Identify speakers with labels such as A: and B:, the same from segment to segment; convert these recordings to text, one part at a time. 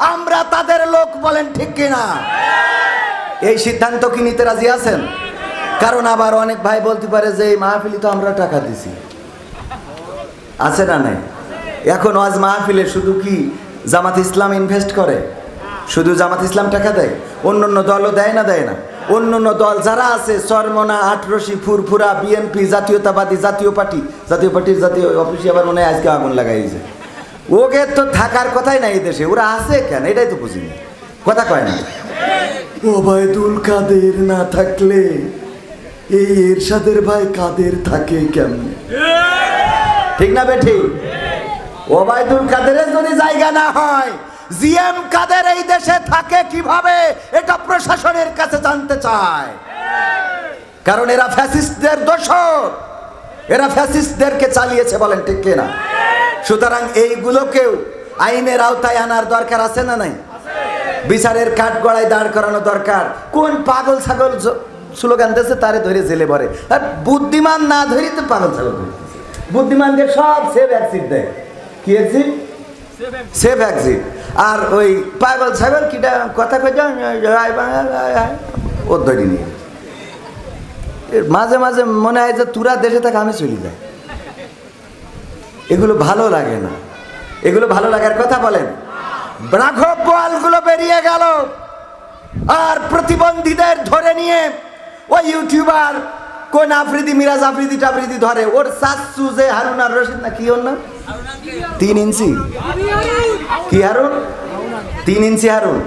A: আমরা তাদের লোক বলেন ঠিক কিনা? এই সিদ্ধান্ত কি নিতে রাজি আছেন? কারণ আবার অনেক ভাই বলতে পারে যে এই মাহফিলি তো আমরা টাকা দিছি। আছে না নাই? এখন আজ মাহফিলে শুধু কি জামাত ইসলাম ইনভেস্ট করে? শুধু জামাত ইসলাম টাকা দেয়? অন্য অন্য দলও দেয় না দেয় না। অন্য অন্য দল যারা আছে চরমনা আটরসি ফুরফুরা, বিএনপি, জাতীয়তাবাদী, জাতীয় পার্টি। জাতীয় পার্টির জাতীয় অফিসে আবার মনে হয় আজকে আগুন লাগাইছে। ওকে তো থাকার কথাই নাই দেশে ওরা আছে কেন? এটাই তো বুঝিনি। কথা কয় না। ওবায়দুল কাদের না থাকলে এই এরশাদের ভাই কাদের থাকে কেমনে? ঠিক না বেঠি? ওবায়দুল কাদেরের যদি জায়গা না হয় জিএম কাদের এই দেশে থাকে কীভাবে এটা প্রশাসনের কাছে জানতে চায়। কারণ এরা ফ্যাসিস্টদের দোষর। এরা ফ্যাসিস্টদেরকে চালিয়েছে বলেন ঠিক কিনা? সুতরাং এইগুলোকেও আইনের আওতায় আনার দরকার আছে না নাই? বিচারের কাঠ গড়ায় দাঁড় করানো দরকার। কোন পাগল ছাগল স্লোগান দিয়েছে তারে ধরে জেলে পড়ে আর বুদ্ধিমান না ধরি তো পাগল ছাগল। বুদ্ধিমানকে সব সেভ অ্যাক্সিট দেয়। কি অ্যাক্সিট সেভ অ্যাক্সিট আর ওই পাগল ছাগল কিটা কথা কই ও ধরি নিয়ে। মাঝে মাঝে মনে হয় যে তুরা দেশে থাকে আমি চলে যাই। এগুলো ভালো লাগে না। এগুলো ভালো লাগার কথা বলেন। রাঘব বোয়ালগুলো বেরিয়ে গেল। আর প্রতিবন্ধীদের ধরে নিয়ে ওই ইউটিউবার কোন আফ্রিদি, মিরাজ আফ্রিদি টাফ্রিদি ধরে। ওর সাসু যে হারুন আর রশিদ না, কি ওর নাম? তিন ইঞ্চি। কি হারুন? তিন ইঞ্চি হারুন।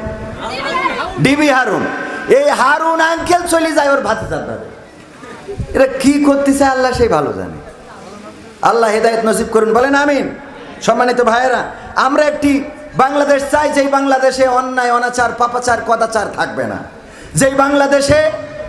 A: ডিবি হারুন। এই হারুন আঙ্কেল চলে যায় ওর ভাতে এটা কি করতেছে আল্লাহ সেই ভালো জানে। আল্লাহ হেদায়ত নসিব করুন, বলেন আমিন। সম্মানিত ভাইয়েরা, আমরা একটি বাংলাদেশ চাই, যেই বাংলাদেশে অন্যায়, অনাচার, পাপাচার, কদাচার থাকবে না। যেই বাংলাদেশে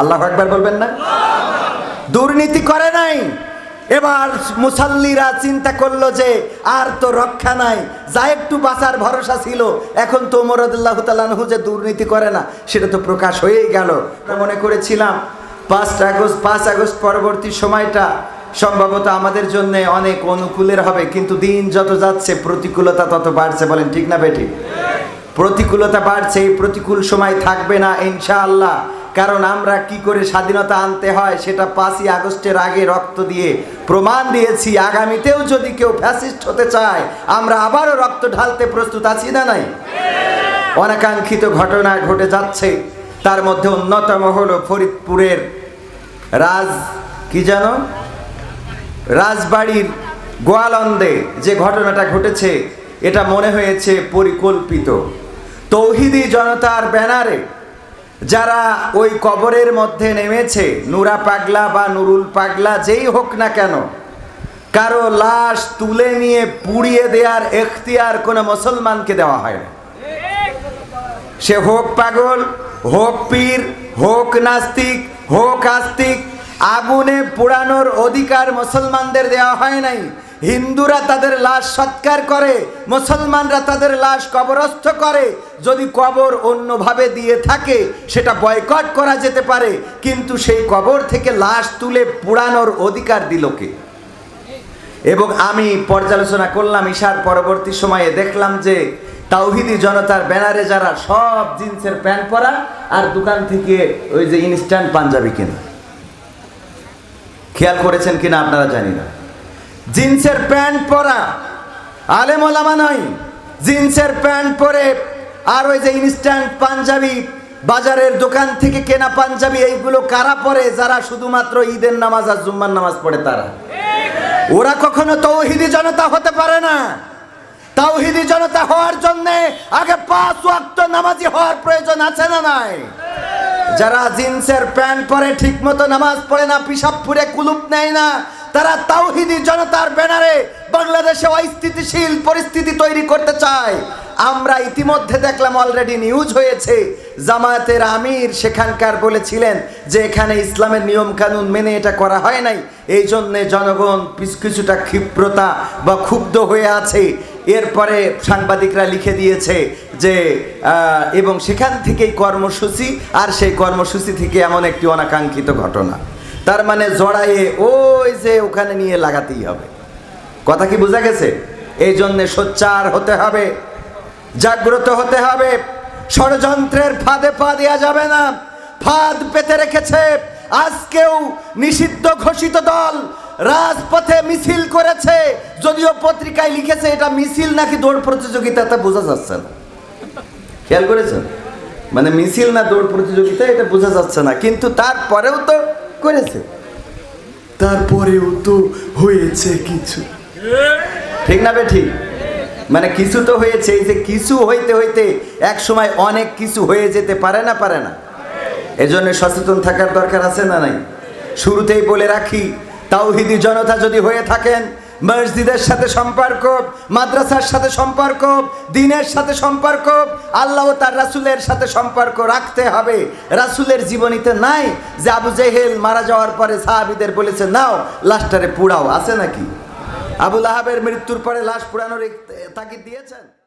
A: আল্লাহ একবার বলবেন না? দুর্নীতি করে নাই। এবার মুসাল্লিরা চিন্তা করল যে আর তো রক্ষা নাই। যা একটু বাঁচার ভরসা ছিল, এখন তো মোরদুল্লাহ তালানহু যে দুর্নীতি করে না, সেটা তো প্রকাশ হয়েই গেল। মনে করেছিলাম, পাঁচ আগস্ট পাঁচ আগস্ট পরবর্তী সময়টা সম্ভবত আমাদের জন্য অনেক অনুকূলের হবে, কিন্তু দিন যত যাচ্ছে, প্রতিকূলতা তত বাড়ছে। বলেন, ঠিক না বেটি? প্রতিকূলতা বাড়ছে, এই প্রতিকূল সময় থাকবে না, ইনশাআল্লাহ। কারণ আমরা কি করে স্বাধীনতা আনতে হয় সেটা পাঁচই আগস্টের আগে রক্ত দিয়ে প্রমাণ দিয়েছি। আগামীতেও যদি কেউ ফ্যাসিস্ট হতে চায়, আমরা আবারও রক্ত ঢালতে প্রস্তুত আছি না নাই? অনাকাঙ্ক্ষিত ঘটনা ঘটে যাচ্ছে। তার মধ্যে অন্যতম হলো ফরিদপুরের রাজ, কি যেন? রাজবাড়ির গোয়ালন্দে যে ঘটনাটা ঘটেছে, এটা মনে হয়েছে পরিকল্পিত। তৌহিদি জনতার ব্যানারে যারা ওই কবরের মধ্যে নেমেছে, নুরা পাগলা বা নুরুল পাগলা যেই হোক না কেন, কারও লাশ তুলে নিয়ে পুড়িয়ে দেওয়ার এখতিয়ার কোনো মুসলমানকে দেওয়া হয় না। সে হোক পাগল, হোক পীর, হোক নাস্তিক, হোক আস্তিক, আগুনে পোড়ানোর অধিকার মুসলমানদের দেওয়া হয় নাই। হিন্দুরা তাদের লাশ সৎকার করে, মুসলমানরা তাদের লাশ কবরস্থ করে। যদি কবর অন্যভাবে দিয়ে থাকে, সেটা বয়কট করা যেতে পারে, কিন্তু সেই কবর থেকে লাশ তুলে পোড়ানোর অধিকার দিল কে? এবং আমি পর্যালোচনা করলাম, ঈশার পরবর্তী সময়ে দেখলাম যে তাওহিদি জনতার ব্যানারে যারা সব জিন্সের প্যান্ট পরা আর দোকান থেকে ওই যে ইনস্ট্যান্ট পাঞ্জাবি কেনা। খেয়াল করেছেন কিনা আপনারা জানি না। জিন্সের প্যান্ট পরা। আলেম ওলামা নয়, জিন্সের প্যান্ট পরে আর ওই যে ইনস্ট্যান্ট পাঞ্জাবি বাজারের দোকান থেকে কেনা পাঞ্জাবি, এইগুলো কারা পরে? যারা শুধুমাত্র ঈদের নামাজ আর জুম্মার নামাজ পড়ে তারা। ওরা কখনো তৌহিদি জনতা হতে পারে না। তাওহিদি জনতা হওয়ার জন্য আগে পাঁচ ওয়াক্ত নামাজি হওয়ার প্রয়োজন আছে না নাই? যারা জিন্সের প্যান্ট পরে ঠিক মতো নামাজ পড়ে না পিসাব পুরে কুলুপ নেয় না তারা তাওহিদি জনতার ব্যানারে বাংলাদেশে অস্থিতিশীল পরিস্থিতি তৈরি করতে চায়। আমরা ইতিমধ্যে দেখলাম অলরেডি নিউজ হয়েছে, জামায়াতের আমির সেখানকার বলেছিলেন যে এখানে ইসলামের নিয়ম কানুন মেনে এটা করা হয় নাই। এই জন্যে জনগণ কিছুটা ক্ষিপ্রতা বা ক্ষুব্ধ হয়ে আছে। এরপরে সাংবাদিকরা লিখে দিয়েছে যে এবং সেখান থেকেই কর্মসূচি, আর সেই কর্মসূচি থেকে এমন একটি অনাকাঙ্ক্ষিত ঘটনা। তার মানে জড়াইয়ে ওই যে ওখানে নিয়ে লাগাতেই হবে। কথা কি বোঝা গেছে? এই জন্যে সোচ্চার হতে হবে, জাগ্রত হতে হবে। ষড়যন্ত্রের ফাঁদে পা দেওয়া যাবে না। ফাঁদ পেতে রেখেছে। আজকেও নিষিদ্ধ ঘোষিত দল রাজপথে মিছিল করেছে। যদিও পত্রিকায় লিখেছে এটা মিছিল নাকি দৌড় প্রতিযোগিতা, তা বোঝা যাচ্ছে না। খেয়াল করেছেন? মানে মিছিল না দৌড় প্রতিযোগিতা, এটা বোঝা যাচ্ছে না। কিন্তু তারপরেও তো করেছে। তারপরেও তো হয়েছে কিছু। ঠিক না বে ঠিক মানে কিছু তো হয়েছে এই যে কিছু হইতে হইতে এক সময় অনেক কিছু হয়ে যেতে পারে না পারে না। এজন্য সচেতন থাকার দরকার আছে না নাই? শুরুতেই বলে রাখি তাওহিদি জনতা যদি হয়ে থাকেন মসজিদের সাথে সম্পর্ক, মাদ্রাসার সাথে সম্পর্ক, দিনের সাথে সম্পর্ক, আল্লাহ তার রাসুলের সাথে সম্পর্ক রাখতে হবে। রাসুলের জীবনীতে নাই যে আবু জেহেল মারা যাওয়ার পরে সাহাবিদের বলেছে, নাও লাস্টারে পুড়াও। আছে নাকি? আবুল আহাবের মৃত্যুর পরে লাশ পুরানোর তাগিদ দিয়েছেন?